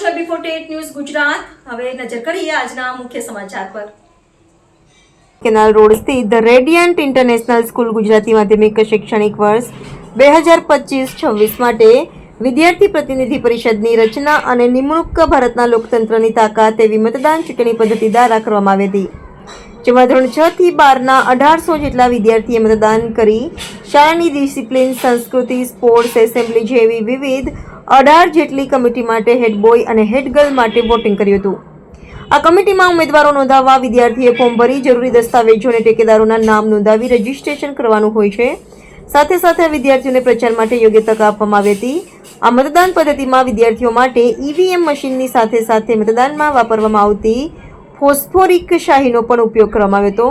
છો બી forty news Gujarat. હવે નજર કરીએ આજના મુખ્ય સમાચાર પર. કેનાલ રોડ સ્થિત the Radiant International School Gujarati માધ્યમિક શૈક્ષણિક વર્ષ બે હજાર પચીસ છવ્વીસ માટે વિદ્યાર્થી પ્રતિનિધિ પરિષદની રચના અને નિમણૂક ભારતના લોકતંત્રની તાકાત એવી મતદાન ચૂંટણી પદ્ધતિ દ્વારા કરવામાં આવી હતી. જેમાં ધોરણ છ થી બારના અઢારસો જેટલા વિદ્યાર્થીએ મતદાન કરી શાળાની ડિસિપ્લિન, સંસ્કૃતિ, સ્પોર્ટ્સ, એસેમ્બલી જેવી વિવિધ અઢાર જેટલી કમિટી માટે હેડ બોય અને હેડ ગર્લ માટે વોટિંગ કર્યું હતું. આ કમિટીમાં ઉમેદવારો નોંધાવવા વિદ્યાર્થીએ ફોર્મ ભરી જરૂરી દસ્તાવેજો અને ટેકેદારોના નામ નોંધાવી રજીસ્ટ્રેશન કરવાનું હોય છે. સાથે સાથે વિદ્યાર્થીઓને પ્રચાર માટે યોગ્ય તક આપવામાં આવી હતી. આ મતદાન પદ્ધતિમાં વિદ્યાર્થીઓ માટે ઈવીએમ મશીનની સાથે સાથે મતદાનમાં વાપરવામાં આવતી ફોસ્ફોરિક શાહીનો પણ ઉપયોગ કરવામાં આવ્યો હતો.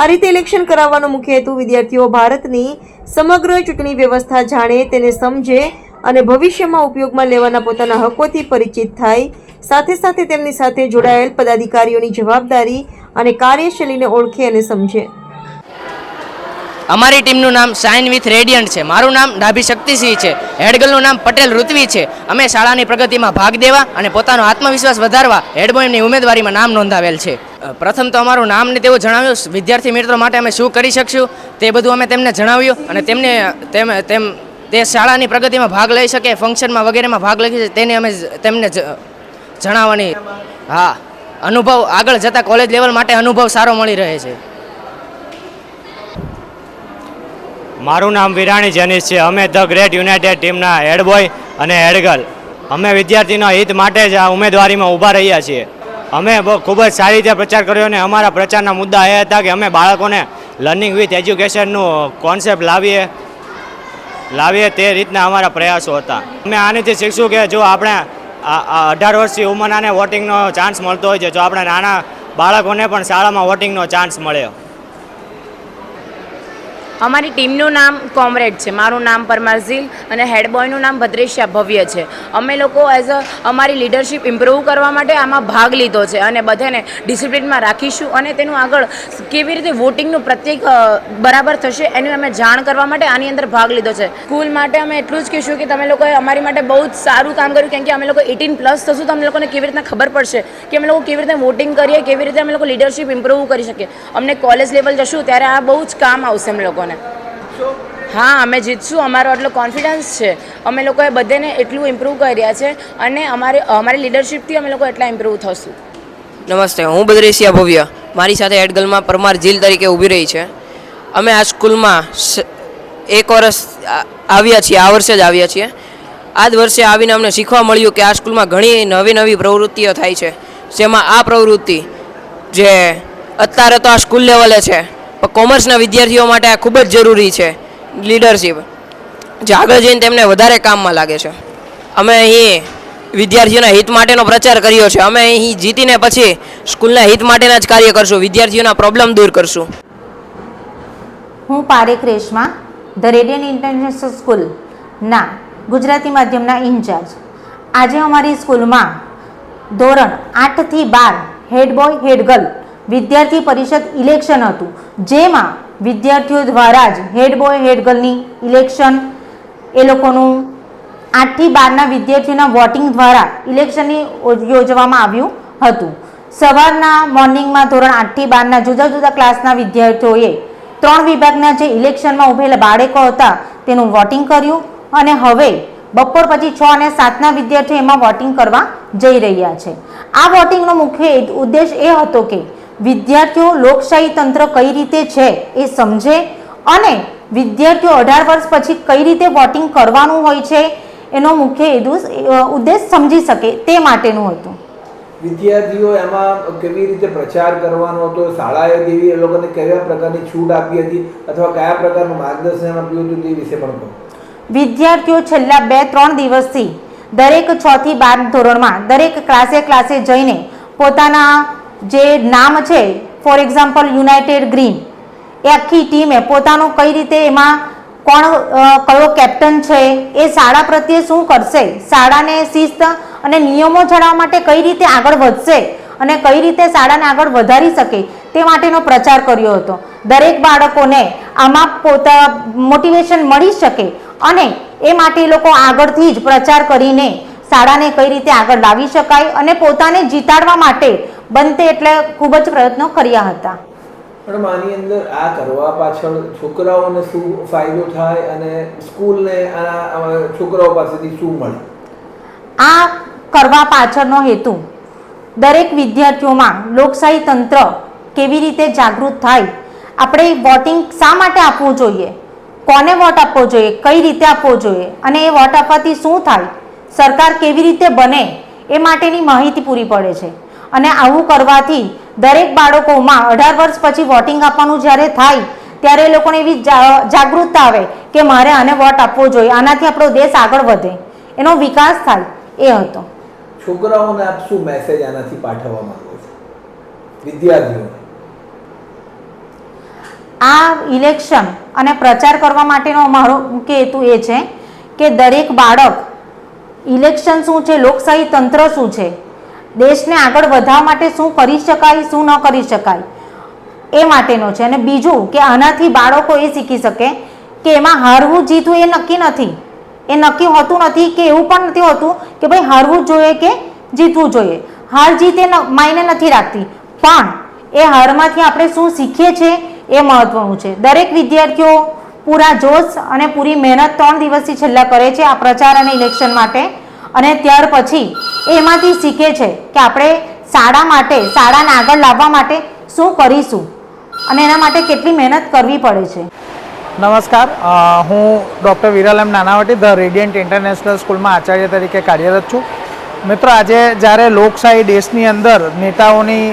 આ રીતે ઇલેક્શન કરાવવાનો મુખ્ય હેતુ વિદ્યાર્થીઓ ભારતની સમગ્ર ચૂંટણી વ્યવસ્થા જાણે તેને સમજે અને ભવિષ્યમાં ઉપયોગમાં લેવાના પોતાના હકોથી પરિચિત થાય. સાથે સાથે તેમની સાથે જોડાયેલ પદાધિકારીઓની જવાબદારી અને કાર્યશૈલીને ઓળખે અને સમજે. અમારી ટીમનું નામ શાઇન વિથ રેડિયન્ટ છે. મારું નામ ડાભી શક્તિસિંહ છે. હેડગર્લનું નામ પટેલ ઋત્વી છે. અમે શાળાની પ્રગતિમાં ભાગ દેવા અને પોતાનો આત્મવિશ્વાસ વધારવા હેડબોયની ઉમેદવારીમાં નામ નોંધાવેલ છે. પ્રથમ તો અમારું નામ ને તેવું જણાવ્યું. વિદ્યાર્થી મિત્રો માટે અમે શું કરી શકશું તે બધું અમે તેમને જણાવ્યું અને તેમને તેમ તેમ તે શાળાની પ્રગતિમાં ભાગ લઈ શકે ફંક્શનમાં વગેરેમાં ભાગ લઈ શકે, તેને અમે તેમને જણાવવાની હા, અનુભવ આગળ જતા કોલેજ લેવલ માટે અનુભવ સારો મળી રહે છે. મારું નામ વિરાણી જનીશ છે. અમે ધ ગ્રેટ યુનાઇટેડ ટીમના હેડ અને હેડગર્લ અમે વિદ્યાર્થીના હિત માટે જ આ ઉમેદવારીમાં ઊભા રહ્યા છીએ. અમે ખૂબ જ સારી રીતે પ્રચાર કર્યો અને અમારા પ્રચારના મુદ્દા એ હતા કે અમે બાળકોને લર્નિંગ વિથ એજ્યુકેશનનું કોન્સેપ્ટ લાવીએ. લાવીએ તે રીતના અમારા પ્રયાસો હતા. અમે આનેથી શીખશું કે જો આપણે અઢાર વર્ષથી ઉંમરનાને વોટિંગનો ચાન્સ મળતો હોય છે, જો આપણે નાના બાળકોને પણ શાળામાં વોટિંગનો ચાન્સ મળે. અમારી ટીમનું નામ કોમરેડ છે. મારું નામ પરમારઝીલ અને હેડ બોયનું નામ ભદ્રેશ્યા ભવ્ય છે. અમે લોકો એઝ અ અમારી લીડરશિપ ઇમ્પ્રૂવ કરવા માટે આમાં ભાગ લીધો છે અને બધાને ડિસિપ્લિનમાં રાખીશું અને તેનું આગળ કેવી રીતે વોટિંગનું પ્રત્યેક બરાબર થશે એની અમે જાણ કરવા માટે આની અંદર ભાગ લીધો છે. સ્કૂલ માટે અમે એટલું જ કહીશું કે તમે લોકોએ અમારી માટે બહુ જ સારું કામ કર્યું કેમ કે અમે લોકો એટીન પ્લસ થશું તો અમે લોકોને કેવી રીતના ખબર પડશે કે અમે લોકો કેવી રીતે વોટિંગ કરીએ, કેવી રીતે અમે લોકો લીડરશિપ ઇમ્પ્રૂવ કરી શકીએ. અમને કોલેજ લેવલ જશું ત્યારે આ બહુ જ કામ આવશે અમે લોકોને. હા, અમે જીતશું. અમારો આટલો કોન્ફિડન્સ છે. અમે લોકોએ બધાને એટલું ઇમ્પ્રૂવ કર્યા છે અને અમારે, અમારી લીડરશિપથી અમે લોકો એટલા ઇમ્પ્રૂવ થશું. નમસ્તે, હું બદ્રેશિયા ભવ્ય. મારી સાથે એડગલમાં પરમાર ઝીલ તરીકે ઊભી રહી છે. અમે આ સ્કૂલમાં એક વર્ષ આવ્યા છીએ, આ વર્ષે જ આવ્યા છીએ. આ જ વર્ષે આવીને અમને શીખવા મળ્યું કે આ સ્કૂલમાં ઘણી નવી નવી પ્રવૃત્તિઓ થાય છે. જેમાં આ પ્રવૃત્તિ જે અત્યારે તો આ સ્કૂલ લેવલે છે. કોમર્સના વિદ્યાર્થીઓ માટે આ ખૂબ જ જરૂરી છે. લીડરશિપ જે આગળ જઈને તેમને વધારે કામમાં લાગે છે. અમે અહીં વિદ્યાર્થીઓના હિત માટેનો પ્રચાર કર્યો છે. અમે અહીં જીતીને પછી સ્કૂલના હિત માટેના જ કાર્ય કરશું. વિદ્યાર્થીઓના પ્રોબ્લેમ દૂર કરશું. હું Parekh Reshma, the Radiant International School, ના, ગુજરાતી માધ્યમના ઇન્ચાર્જ. આજે અમારી સ્કૂલમાં ધોરણ આઠથી બાર, હેડ બોય, હેડ ગર્લ વિદ્યાર્થી પરિષદ ઇલેક્શન હતું. જેમાં વિદ્યાર્થીઓ દ્વારા જ હેડ બોય હેડ ગર્લની ઇલેક્શન એ લોકોનું આઠથી બારના વિદ્યાર્થીઓના વોટિંગ દ્વારા ઇલેક્શનની યોજવામાં આવ્યું હતું. સવારના મોર્નિંગમાં ધોરણ આઠથી બારના જુદા જુદા ક્લાસના વિદ્યાર્થીઓએ ત્રણ વિભાગના જે ઇલેક્શનમાં ઉભેલા બાળકો હતા, તેનું વોટિંગ કર્યું અને હવે બપોર પછી છ અને સાતના વિદ્યાર્થીઓ એમાં વોટિંગ કરવા જઈ રહ્યા છે. આ વોટિંગનો મુખ્ય ઉદ્દેશ એ હતો કે વિદ્યાર્થીઓ લોકશાહી તંત્ર કઈ રીતે છે એ સમજે અને વિદ્યાર્થીઓ અઢાર વર્ષ પછી કઈ રીતે વોટિંગ કરવાનું હોય છે એનો મુખ્ય હેતુ ઉદ્દેશ સમજી શકે તે માટેનું હતું. વિદ્યાર્થીઓ એમાં કેવી રીતે પ્રચાર કરવાનો હતો શાળાએ કેવી એ લોકોને કયા પ્રકારની છૂટ આપી હતી અથવા કયા પ્રકારનું માર્ગદર્શન આપ્યું હતું તે વિશે પણ કહો. વિદ્યાર્થીઓ છેલ્લા બે ત્રણ દિવસથી દરેક છ થી બાર ધોરણમાં દરેક ક્લાસે ક્લાસે જઈને પોતાના જે નામ છે ફોર એક્ઝામ્પલ યુનાઇટેડ ગ્રીન એ આખી ટીમે પોતાનું કઈ રીતે એમાં કોણ કયો કેપ્ટન છે, એ શાળા પ્રત્યે શું કરશે, શાળાને શિસ્ત અને નિયમો જાળવવા માટે કઈ રીતે આગળ વધશે અને કઈ રીતે શાળાને આગળ વધારી શકે તે માટેનો પ્રચાર કર્યો હતો. દરેક બાળકોને આમાં પોતા મોટિવેશન મળી શકે અને એ માટે લોકો આગળથી જ પ્રચાર કરીને શાળાને કઈ રીતે આગળ લાવી શકાય અને પોતાને જીતાડવા માટે બનતે એટલે ખૂબ જ પ્રયત્નો કર્યા હતા. પણ આની અંદર આ કરવા પાછળ છોકરાઓને શું ફાયદો થાય અને સ્કૂલને આ છોકરાઓ પાસેથી શું મળે? આ કરવા પાછળનો હેતુ દરેક વિદ્યાર્થીઓમાં લોકશાહી તંત્ર કેવી રીતે જાગૃત થાય આપણે વોટિંગ શા માટે આપવું જોઈએ કોને વોટ આપવો જોઈએ કઈ રીતે આપવો જોઈએ અને એ વોટ આપવાથી શું થાય સરકાર કેવી રીતે બને એ માટેની માહિતી પૂરી પડે છે. અને આવું કરવાથી દરેક બાળકોમાં અઢાર વર્ષ પછી વોટિંગ આપવાનું જ્યારે થાય ત્યારે એ લોકોને એવી જાગૃતતા આવે કે મારે આને વોટ આપવો જોઈએ આનાથી આપણો દેશ આગળ વધે. એનો વિકાસ થાય એ હતો. છોકરાઓને આપ શું મેસેજ આનાથી પાઠવવા માંગો છો? વિદ્યાર્થીઓને. આ ઇલેક્શન અને પ્રચાર કરવા માટેનો મારો મુખ્ય હેતુ એ છે કે દરેક બાળક ઇલેક્શન શું છે લોકશાહી તંત્ર શું છે દેશને આગળ વધવા માટે શું કરી શકાય, શું ન કરી શકાય, એ માટેનો છે. અને બીજું કે આનાથી બાળકો એ શીખી શકે કે એમાં હારવું જીતવું એ નક્કી નથી. એ નક્કી હોતું નથી કે એવું પણ નથી હોતું કે ભાઈ હારવું જોઈએ કે જીતવું જોઈએ. હાર જીત એ માયને નથી રાખતી. પણ એ હારમાંથી આપણે શું શીખીએ છીએ એ મહત્વનું છે. દરેક વિદ્યાર્થીઓ પૂરા જોશ અને પૂરી મહેનત ત્રણ દિવસથી છેલ્લા કરે છે આ પ્રચાર અને ઇલેક્શન માટે. અને ત્યાર પછી એમાંથી શીખે છે કે આપણે શાળા માટે, શાળાને આગળ લાવવા માટે શું કરીશું અને એના માટે કેટલી મહેનત કરવી પડે છે. નમસ્કાર હું doctor Viral M Nanavati, the Radiant International સ્કૂલમાં આચાર્ય તરીકે કાર્યરત છું. મિત્રો, આજે જ્યારે લોકશાહી દેશની અંદર નેતાઓની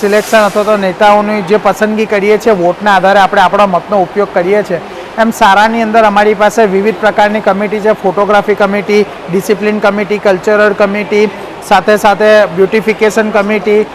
સિલેક્શન અથવા તો નેતાઓની જે પસંદગી કરીએ છીએ, વોટના આધારે આપણે આપણા મતનો ઉપયોગ કરીએ છીએ એમ શાળાની અંદર અમારી પાસે વિવિધ પ્રકારની કમિટી છે. Photography committee discipline committee cultural committee, સાથે સાથે બ્યુટિફિકેશન કમિટી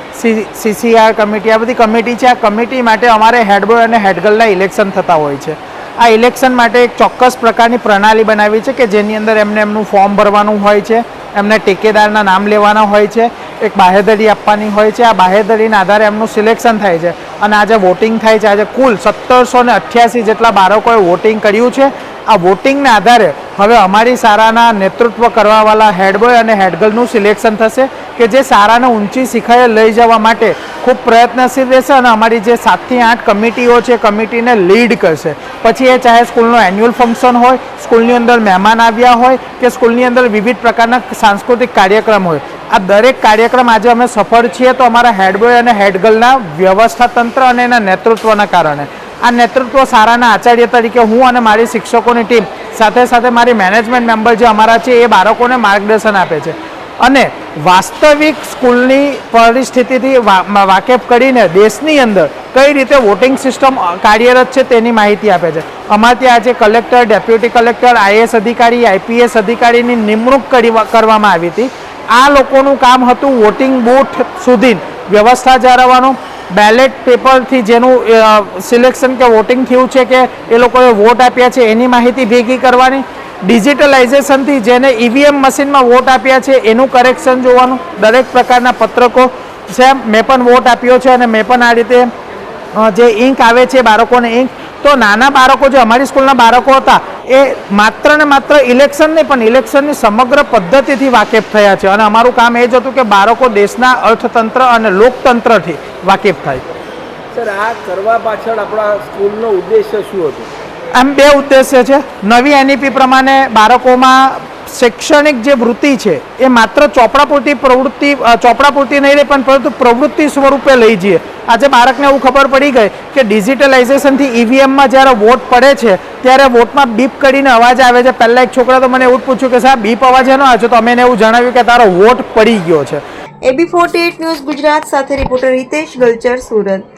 સીસીઆર કમિટી, આ બધી કમિટી છે. આ કમિટી માટે અમારે હેડબોય અને હેડગર્લના ઇલેક્શન થતા હોય છે. આ ઇલેક્શન માટે એક ચોક્કસ પ્રકારની પ્રણાલી બનાવી છે કે જેની અંદર એમને એમનું ફોર્મ ભરવાનું હોય છે, એમને ટેકેદારના નામ લેવાના હોય છે, એક બાહેધરી આપવાની હોય છે. આ બાહેધરીના આધારે એમનું સિલેક્શન થાય છે. અને આજે વોટિંગ થાય છે. આજે કુલ સત્તરસો ને અઠ્યાસી જેટલા બાળકોએ વોટિંગ કર્યું છે. આ વોટિંગના આધારે હવે અમારી શાળાના નેતૃત્વ કરવાવાળા હેડબોય અને હેડગર્લનું સિલેક્શન થશે. કે જે સારાને ઊંચી શિખરે લઈ જવા માટે ખૂબ પ્રયત્નશીલ રહેશે અને અમારી જે સાતથી આઠ કમિટીઓ છે કમિટીને લીડ કરશે. પછી એ ચાહે સ્કૂલનો એન્યુઅલ ફંક્શન હોય, સ્કૂલની અંદર મહેમાન આવ્યા હોય કે સ્કૂલની અંદર વિવિધ પ્રકારના સાંસ્કૃતિક કાર્યક્રમ હોય. આ દરેક કાર્યક્રમ આજે અમે સફળ છીએ તો અમારા હેડબોય અને હેડગર્લના વ્યવસ્થા તંત્ર અને એના નેતૃત્વના કારણે. આ નેતૃત્વ સારાના આચાર્ય તરીકે હું અને મારી શિક્ષકોની ટીમ સાથે સાથે મારી મેનેજમેન્ટ મેમ્બર જે અમારા છે એ બાળકોને માર્ગદર્શન આપે છે. અને વાસ્તવિક સ્કૂલની પરિસ્થિતિથી વાકેફ કરીને દેશની અંદર કઈ રીતે વોટિંગ સિસ્ટમ કાર્યરત છે તેની માહિતી આપે છે. અમારે ત્યાં આજે કલેક્ટર, ડેપ્યુટી કલેક્ટર આઈએસ અધિકારી, આઈપીએસ અધિકારીની નિમણૂક કરી કરવામાં આવી હતી. આ લોકોનું કામ હતું વોટિંગ બૂથ સુધી વ્યવસ્થા જાળવવાનું. બેલેટ પેપરથી જેનું સિલેક્શન કે વોટિંગ થયું છે કે એ લોકોએ વોટ આપ્યા છે એની માહિતી ભેગી કરવાની. ડિજિટલાઇઝેશનથી જેને ઈવીએમ મશીનમાં વોટ આપ્યા છે, એનું કરેક્શન જોવાનું. દરેક પ્રકારના પત્રકો છે, મેં પણ વોટ આપ્યો છે અને મેં પણ આ રીતે જે ઇંક આવે છે બાળકોને ઇંક તો નાના બાળકો જે અમારી સ્કૂલના બાળકો હતા, એ માત્ર ને માત્ર ઇલેક્શન નહીં, પણ ઇલેક્શનની સમગ્ર પદ્ધતિથી વાકેફ થયા છે. અને અમારું કામ એ જ હતું કે બાળકો દેશના અર્થતંત્ર અને લોકતંત્રથી વાકેફ થાય. સર, આ કરવા પાછળ આપણા સ્કૂલનો ઉદ્દેશ્ય શું હતો? આમ બે ઉદ્દેશ્ય છે. નવી એનઈપી પ્રમાણે બાળકોમાં શૈક્ષણિક જે વૃત્તિ છે, એ માત્ર ચોપડા પૂરતી પ્રવૃત્તિ ચોપડા પૂરતી નહીં રહે પણ પરંતુ પ્રવૃત્તિ સ્વરૂપે લઈ જઈએ. આજે બાળકને એવું ખબર પડી ગઈ કે ડિજિટલાઇઝેશનથી ઈવીએમમાં જ્યારે વોટ પડે છે, ત્યારે વોટમાં બીપ કરીને અવાજ આવે છે. પહેલાં એક છોકરા તો મને એવું પૂછ્યું કે સાહેબ, બીપ અવાજ એનો આવે છે? તો અમે એને એવું જણાવ્યું કે તારો વોટ પડી ગયો છે. એબી ફોર્ટી ન્યૂઝ ગુજરાત સાથે રિપોર્ટર હિતેશ ગલચર, સુરત.